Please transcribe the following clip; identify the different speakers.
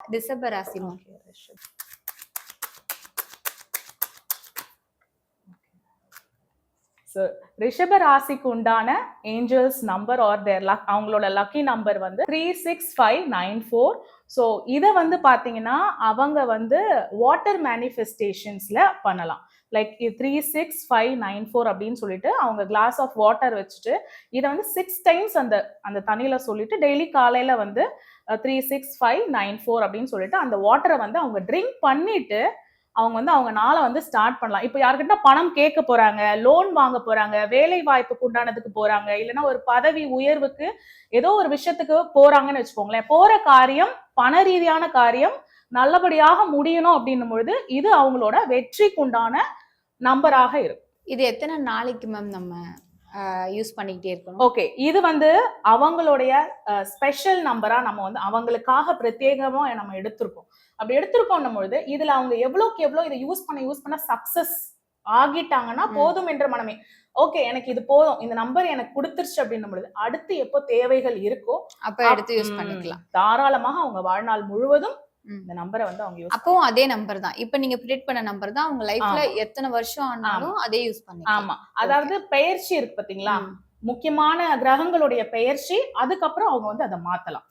Speaker 1: ரிஷப ராசி
Speaker 2: ரிஷப ராசிக்கு உண்டான angels number are there luck அவங்களோட லக்கி நம்பர் வந்து three six five nine four so இதை வந்து பார்த்தீங்கன்னா அவங்க வந்து வாட்டர் மேனிஃபெஸ்டேஷன்ஸில் பண்ணலாம். Like three six five nine four அப்படின்னு சொல்லிட்டு அவங்க கிளாஸ் ஆஃப் வாட்டர் வச்சுட்டு இதை வந்து சிக்ஸ் டைம்ஸ் அந்த அந்த தண்ணியில் சொல்லிட்டு டெய்லி காலையில் வந்து three six five nine four அப்படின்னு சொல்லிட்டு அந்த வாட்டரை வந்து அவங்க ட்ரிங்க் பண்ணிட்டு அவங்க வந்து அவங்க நாளை வந்து ஸ்டார்ட் பண்ணலாம். இப்போ யாருக்கிட்ட பணம் கேட்க போறாங்க லோன் வாங்க போறாங்க வேலை வாய்ப்புக்கு உண்டானதுக்கு போறாங்க இல்லைன்னா ஒரு பதவி உயர்வுக்கு ஏதோ ஒரு விஷயத்துக்கு போறாங்கன்னு வச்சுக்கோங்களேன். போற காரியம் பண ரீதியான காரியம் நல்லபடியாக முடியணும் அப்படின்னும் பொழுது இது அவங்களோட வெற்றிக்குண்டான நம்பராக இருக்கும்.
Speaker 1: இது எத்தனை நாளைக்கு மேம் நம்ம யூஸ் பண்ணிக்கிட்டே இருக்கணும்
Speaker 2: ஓகே இது வந்து அவங்களுடைய ஸ்பெஷல் நம்பரா நம்ம வந்து அவங்களுக்காக பிரத்யேகமா நம்ம எடுத்திருக்கோம் அப்படி எடுத்திருக்கோம் பொழுது இதுல அவங்க எவ்வளவுக்கு எவ்வளவு இதை யூஸ் பண்ண யூஸ் பண்ண சக்சஸ் ஆகிட்டாங்கன்னா. போதும் என்ற மனமே ஓகே எனக்கு இது போதும் இந்த நம்பர் எனக்கு கொடுத்துருச்சு அப்படின்னும் பொழுது அடுத்து எப்போ தேவைகள் இருக்கோ
Speaker 1: அப்ப எடுத்து யூஸ் பண்ணிக்கலாம்
Speaker 2: தாராளமாக அவங்க வாழ்நாள் முழுவதும். இந்த நம்பரை வந்து அவங்க யூஸ்
Speaker 1: அப்பவும் அதே நம்பர் தான். இப்ப நீங்க ப்ரிடிக்ட் பண்ண நம்பர் தான் உங்க லைஃப்ல எத்தனை வருஷம் ஆனாலும் அதே யூஸ் பண்ணிக்கலாம்.
Speaker 2: ஆமா. அதாவது பெயர்ச்சி இருக்கு பாத்தீங்களா. முக்கியமான கிரகங்களுடைய பெயர்ச்சி அதுக்கப்புறம் அவங்க வந்து அதை மாத்தலாம்.